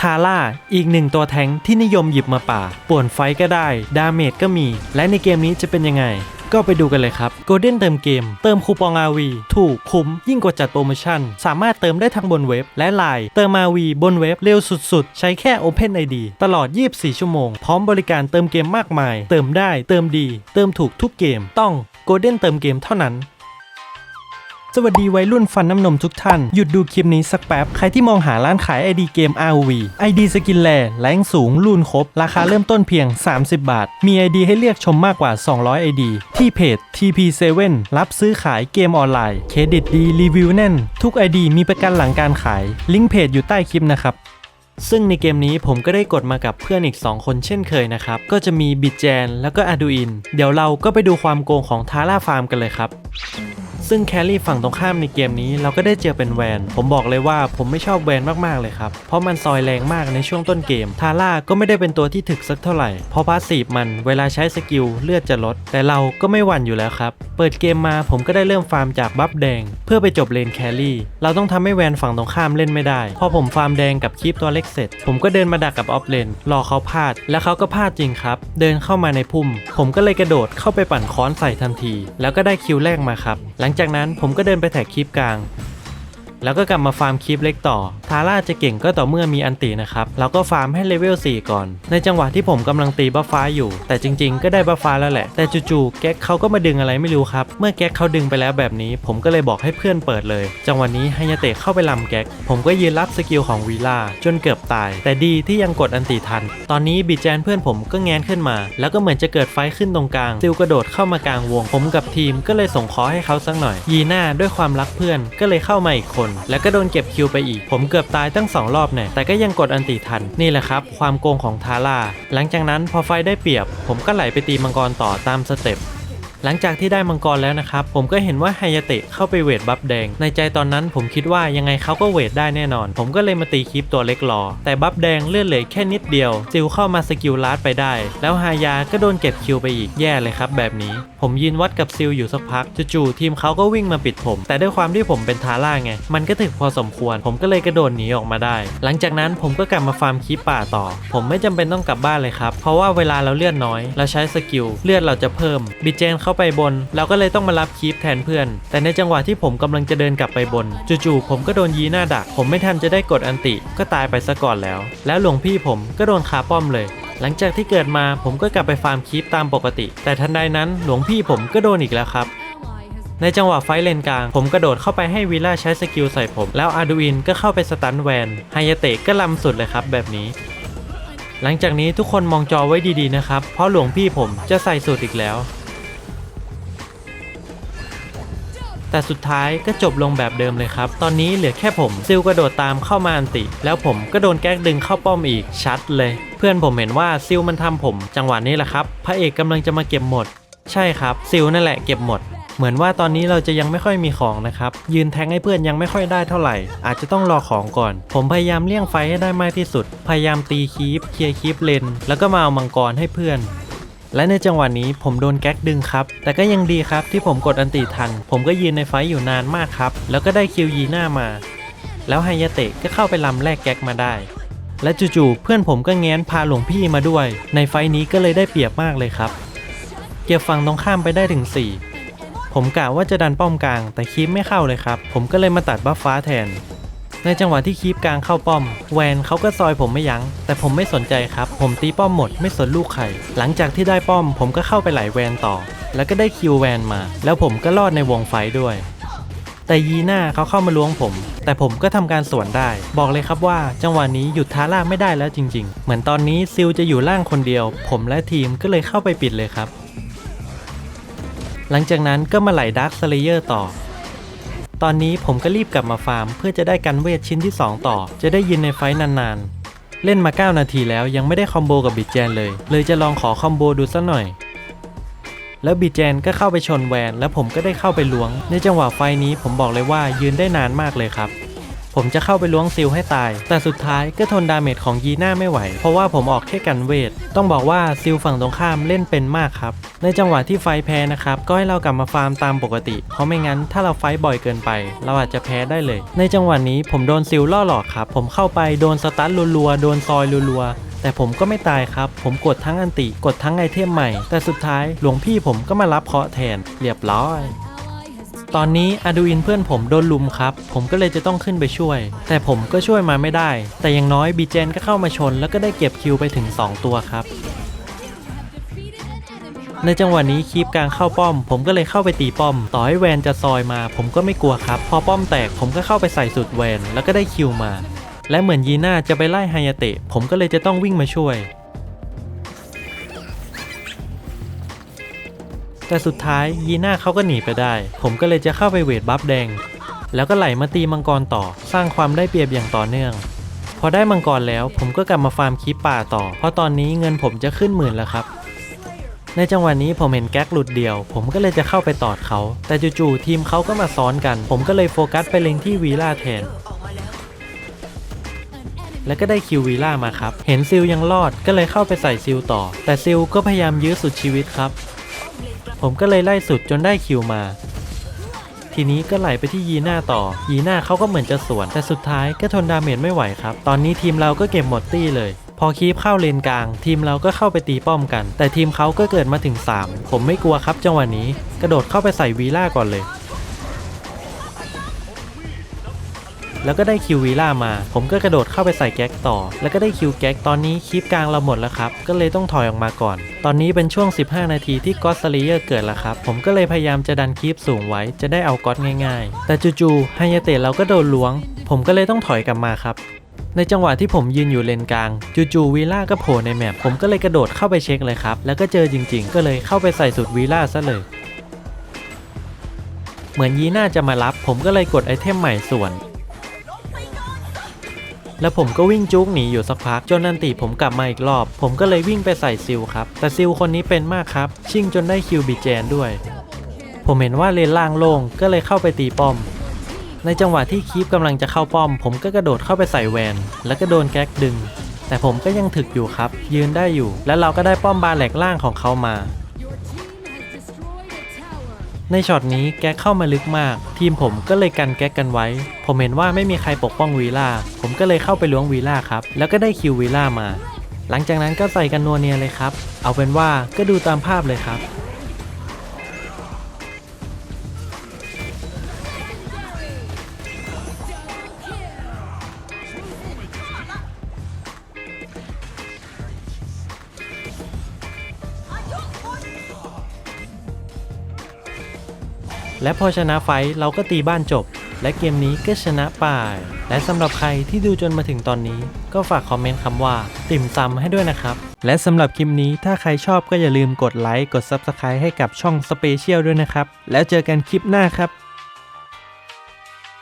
ทาร่าอีกหนึ่งตัวแทงค์ที่นิยมหยิบมาป่า ป่วนไฟก็ได้ ดาเมจก็มี และในเกมนี้จะเป็นยังไง ก็ไปดูกันเลยครับ Golden เติมเกม เติมคูปอง RV ถูกคุ้ม ยิ่งกว่าจัดโปรโมชั่น สามารถเติมได้ทั้งบนเว็บและไลน์เติม RV บนเว็บเร็วสุดๆ ใช้แค่ Open ID ตลอด 24 ชั่วโมง พร้อมบริการเติมเกมมากมาย เติมได้เติมดี เติมถูกทุกเกม ต้อง Golden เติมเกมเท่านั้น สวัสดีวัยรุ่นฟันน้ำนมทุกท่าน หยุดดูคลิปนี้สักแป๊บ ใครที่มองหาร้านขาย ID เกม ROV ID สกินแลแรงสูงรุ่นครบ ราคาเริ่มต้นเพียง 30 บาท มี ID ให้เลือกชมมากกว่า 200 ID ที่เพจ TP7 รับซื้อขายเกมออนไลน์ เครดิตดีรีวิวแน่น ทุก ID มีประกันหลังการขาย ลิงก์เพจอยู่ใต้คลิปนะครับซึ่งในเกมนี้ผมก็ได้กดมากับเพื่อนอีก 2 คนเช่นเคยนะครับ ก็จะมีบิดแจนแล้วก็อาดูอิน เดี๋ยวเราก็ไปดูความโกงของทาร่าฟาร์มกันเลยครับ ซึ่งแครี่ฝั่งตรงข้ามในเกมนี้เราก็ได้เจอเป็นแวน ผมบอกเลยว่าผมไม่ชอบแวนมากๆเลยครับ เพราะมันซอยแรงมากในช่วงต้นเกม ทาร่าก็ไม่ได้เป็นตัวที่ถึกสักเท่าไหร่ เพราะพาสซีฟมันเวลาใช้สกิลเลือดจะลด แต่เราก็ไม่หวั่นอยู่แล้วครับ เปิดเกมมาผมก็ได้เริ่มฟาร์มจากบัฟแดง เพื่อไปจบเลนแครี่ เราต้องทำให้แวนฝั่งตรงข้ามเล่นไม่ได้ พอผมฟาร์มแดงกับคีปตัวเล็กเสร็จ ผมก็เดินมาดักกับออฟเลน รอเขาพลาด แล้วเขาก็พลาดจริงครับ เดินเข้ามาในพุ่ม ผมก็เลยกระโดดเข้าไปปั่นค้อนใส่ทันที แล้วก็ได้คิวแรกมาครับ หลังจากจากนั้นผมก็เดินไปแท็กคลิปกลาง แล้วก็กลับมาฟาร์มคีปเล็กต่อ ทาร่าจะเก่งก็ต่อเมื่อมีอันตีนะครับเราก็ฟาร์มให้เลเวล 4 ก่อน ในจังหวะที่ผมกำลังตีบัฟฟ้าอยู่ แต่จริงๆ ก็ได้บัฟฟ้าแล้วแหละ แต่จู่ๆ แก๊กเขาก็มาดึงอะไรไม่รู้ครับ เมื่อแก๊กเขาดึงไปแล้วแบบนี้ ผมก็เลยบอกให้เพื่อนเปิดเลย จังหวะนี้ไฮยาเตะเข้าไปลำแก๊ก ผมก็ยืนรับสกิลของวีล่าจนเกือบตาย แต่ดีที่ยังกดอันตีทัน ตอนนี้บีแจนเพื่อนผมก็แงนขึ้นมา แล้วก็เหมือนจะเกิดไฟขึ้นตรงกลาง ซิลกระโดดเข้ามากลางวง ผมกับทีมก็เลยส่งคอให้เขาสักหน่อย ยีน่าด้วยความรักเพื่อนก็เลยเข้ามาอีกคนแล้วก็โดนเก็บคิวไปอีก ผมเกือบตายตั้งสองรอบเนี่ยแต่ก็ยังกดอันติทัน นี่แหละครับ ความโกงของทาร่าหลังจากนั้นพอไฟได้เปรียบ ผมก็ไหลไปตีมังกรต่อตามสเต็ป หลังจากที่ได้มังกรแล้วนะครับ ผมก็เห็นว่าไฮยาเตะเข้าไปเวทบัฟแดง ในใจตอนนั้นผมคิดว่ายังไงเขาก็เวทได้แน่นอน ผมก็เลยมาตีคลิปตัวเล็กรอ แต่บัฟแดงเลื่อนเลือแค่นิดเดียวซิลเข้ามาสกิลลาดไปได้ แล้วฮายาก็โดนเก็บคิวไปอีกแย่เลยครับแบบนี้ ผมยืนวัดกับซิลอยู่สักพักจู่ๆทีมเขาก็วิ่งมาปิดผม แต่ด้วยความที่ผมเป็นทาร่าไง มันก็ถึกพอสมควร ผมก็เลยกระโดดหนีออกมาได้ หลังจากนั้นผมก็กลับมาฟาร์มคลิปป่าต่อ ผมไม่จำเป็นต้องกลับบ้านเลยครับเพราะว่าเวลาเราเลือดน้อย เราใช้สกิลเลือดเราจะเพิ่มบิเจนเขาาไปบน เราก็เลยต้องมารับคีปแทนเพื่อน แต่ในจังหวะที่ผมกำลังจะเดินกลับไปบน จู่ๆผมก็โดนยีหน้าดัก ผมไม่ทันจะได้กดอันติ ก็ตายไปซะก่อนแล้ว แล้วหลวงพี่ผมก็โดนคาป้อมเลยหลังจากที่เกิดมาผมก็กลับไปฟาร์มคีปตามปกติ แต่ทันใดนั้นหลวงพี่ผมก็โดนอีกแล้วครับ ในจังหวะไฟเลนกลาง ผมกระโดดเข้าไปให้วิลล่าใช้สกิลใส่ผม แล้วอาดูอินก็เข้าไปสตันแวนไฮยาเตะก็ลำสุดเลยครับแบบนี้ หลังจากนี้ทุกคนมองจอไว้ดีๆนะครับ เพราะหลวงพี่ผมจะใส่สูตรอีกแล้ว แต่สุดท้ายก็จบลงแบบเดิมเลยครับ ตอนนี้เหลือแค่ผมซิลกระโดดตามเข้ามาอันติ แล้วผมก็โดนแก๊กดึงเข้าป้อมอีกชัดเลย เพื่อนผมเห็นว่าซิลมันทำผม จังหวะนี้แหละครับ พระเอกกำลังจะมาเก็บหมด ใช่ครับซิลนั่นแหละเก็บหมดเหมือนว่าตอนนี้เราจะยังไม่ค่อยมีของนะครับ ยืนแทงให้เพื่อนยังไม่ค่อยได้เท่าไหร่ อาจจะต้องรอของก่อน ผมพยายามเลี่ยงไฟให้ได้มากที่สุด พยายามตีคีปเคลียร์คีปเลน แล้วก็มาเอามังกรให้เพื่อน และในจังหวะนี้ผมโดนแก๊กดึงครับ แต่ก็ยังดีครับที่ผมกดอันติทัน ผมก็ยืนในไฟอยู่นานมากครับ แล้วก็ได้คิวยีหน้ามา แล้วไฮยาเตะก็เข้าไปลำแลกแก๊กมาได้ และจู่ๆเพื่อนผมก็แง้นพาหลวงพี่มาด้วย ในไฟนี้ก็เลยได้เปรียบมากเลยครับ เก็บฝั่งตรงข้ามไปได้ถึง 4 ผมกะว่าจะดันป้อมกลาง แต่คีปไม่เข้าเลยครับ ผมก็เลยมาตัดบัฟฟ้าแทน ในจังหวะที่คีปกลางเข้าป้อม แวนเขาก็ซอยผมไม่ยัง้ง แต่ผมไม่สนใจครับ ผมตีป้อมหมดไม่สนลูกไข่ หลังจากที่ได้ป้อม ผมก็เข้าไปไหลแวนต่อ แล้วก็ได้คิวแวนมา แล้วผมก็รอดในวงไฟด้วย แต่ยีน่าเขาเข้ามาล้วงผม แต่ผมก็ทำการสวนได้ บอกเลยครับว่าจังหวะนี้หยุดท้าร่าไม่ได้แล้วจริง ๆ เหมือนตอนนี้ซิลจะอยู่ล่างคนเดียว ผมและทีมก็เลยเข้าไปปิดเลยครับ หลังจากนั้นก็มาไหลดาร์คสเลเยอร์ต่อ ตอนนี้ผมก็รีบกลับมาฟาร์ม เพื่อจะได้กันเวทชิ้นที่ 2 ต่อ จะได้ยินในไฟนานๆ เล่นมา 9 นาทีแล้วยังไม่ได้คอมโบกับบิดแจนเลย เลยจะลองขอคอมโบดูสักหน่อย แล้วบิดแจนก็เข้าไปชนแวน แล้วผมก็ได้เข้าไปล้วง ในจังหวะไฟนี้ผมบอกเลยว่ายืนได้นานมากเลยครับ ผมจะเข้าไปล้วงซิลให้ตาย แต่สุดท้ายก็ทนดาเมจของยีน่าไม่ไหว เพราะว่าผมออกแค่กันเวท ต้องบอกว่าซิลฝั่งตรงข้ามเล่นเป็นมากครับ ในจังหวะที่ไฟแพ้นะครับ ก็ให้เรากลับมาฟาร์มตามปกติ เพราะไม่งั้นถ้าเราไฟบ่อยเกินไป เราอาจจะแพ้ได้เลย ในจังหวะนี้ผมโดนซิลล่อหลอกครับ ผมเข้าไปโดนสตันรัวๆ โดนซอยรัวๆแต่ผมก็ไม่ตายครับ ผมกดทั้งอันติ กดทั้งไอเทมใหม่ แต่สุดท้ายหลวงพี่ผมก็มารับเคาะแทน เรียบร้อย ตอนนี้อดูอินเพื่อนผมโดนลุมครับ ผมก็เลยจะต้องขึ้นไปช่วย แต่ผมก็ช่วยมาไม่ได้ แต่อย่างน้อยบีเจนก็เข้ามาชน แล้วก็ได้เก็บคิวไปถึง 2 ตัวครับ ในจังหวะนี้คีปกลางเข้าป้อม ผมก็เลยเข้าไปตีป้อม ต่อให้แวนจะซอยมา ผมก็ไม่กลัวครับ พอป้อมแตกผมก็เข้าไปใส่สุดแวน แล้วก็ได้คิวมา และเหมือนยีน่าจะไปไล่ไฮยาเตะ ผมก็เลยจะต้องวิ่งมาช่วย แต่สุดท้ายยีน่าเขาก็หนีไปได้ ผมก็เลยจะเข้าไปเวทบัฟแดง แล้วก็ไหลมาตีมังกรต่อ สร้างความได้เปรียบอย่างต่อเนื่อง พอได้มังกรแล้วผมก็กลับมาฟาร์มคีปป่าต่อ เพราะตอนนี้เงินผมจะขึ้นหมื่นแล้วครับ ในจังหวะนี้ผมเห็นแก๊กหลุดเดียว ผมก็เลยจะเข้าไปตอดเขา แต่จู่ๆทีมเขาก็มาซ้อนกัน ผมก็เลยโฟกัสไปเล็งที่วีล่าแทนแล้วก็ได้คิววีล่ามาครับ เห็นซิลยังรอดก็เลยเข้าไปใส่ซิลต่อ แต่ซิลก็พยายามยื้อสุดชีวิตครับ ผมก็เลยไล่สุดจนได้คิวมา ทีนี้ก็ไหลไปที่ยีน่าต่อ ยีน่าเขาก็เหมือนจะสวน แต่สุดท้ายก็ทนดาเมจไม่ไหวครับ ตอนนี้ทีมเราก็เก็บหมดตี้เลย พอคีบเข้าเลนกลาง ทีมเราก็เข้าไปตีป้อมกัน แต่ทีมเขาก็เกิดมาถึง 3 ผมไม่กลัวครับจังหวะนี้ กระโดดเข้าไปใส่วีล่าก่อนเลย แล้วก็ได้คิววีล่ามา ผมก็กระโดดเข้าไปใส่แก๊กต่อ แล้วก็ได้คิวแก๊กตอนนี้คลิปกลางเราหมดแล้วครับ ก็เลยต้องถอยออกมาก่อน ตอนนี้เป็นช่วง 15 นาทีที่ก็อตสลีเยอร์เกิดแล้วครับ ผมก็เลยพยายามจะดันคลิปสูงไว้จะได้เอาก็อตง่ายๆ แต่จู่ๆไฮยาเตะเราก็โดนล้วง ผมก็เลยต้องถอยกลับมาครับในจังหวะที่ผมยืนอยู่เลนกลางจู่ๆวีล่าก็โผล่ในแมปผมก็เลยกระโดดเข้าไปเช็คเลยครับ แล้วก็เจอจริงๆ ก็เลยเข้าไปใส่สุดวีล่าซะเลย เหมือนยีน่าจะมารับ ผมก็เลยกดไอเทมใหม่ส่วน แล้วผมก็วิ่งจุกหนีอยู่สักพักจนนันติผมกลับมาอีกรอบ ผมก็เลยวิ่งไปใส่ซิลครับ แต่ซิลคนนี้เป็นมากครับ ชิ่งจนได้คิวบีแจนด้วย ผมเห็นว่าเลนล่างโล่งก็เลยเข้าไปตีป้อม ในจังหวะที่คีปกำลังจะเข้าป้อม ผมก็กระโดดเข้าไปใส่แวน แล้วก็โดนแก๊กดึง แต่ผมก็ยังถึกอยู่ครับ ยืนได้อยู่ แล้วเราก็ได้ป้อมบาแหลกล่างของเขามา ในช็อตนี้แก๊กเข้ามาลึกมาก ทีมผมก็เลยกันแก๊กกันไว้ ผมเห็นว่าไม่มีใครปกป้องวีล่า ผมก็เลยเข้าไปล้วงวีล่าครับ แล้วก็ได้คิววีล่ามา หลังจากนั้นก็ใส่กันนัวเนียเลยครับ เอาเป็นว่าก็ดูตามภาพเลยครับ และพอชนะไฟท์เราก็ตีบ้านจบ และเกมนี้ก็ชนะไป และสำหรับใครที่ดูจนมาถึงตอนนี้ ก็ฝากคอมเมนต์คำว่า ติ่มซำให้ด้วยนะครับ และสำหรับคลิปนี้ถ้าใครชอบก็อย่าลืมกดไลค์กด Subscribe ให้กับช่องสเปเชียลด้วยนะครับ แล้วเจอกันคลิปหน้าครับ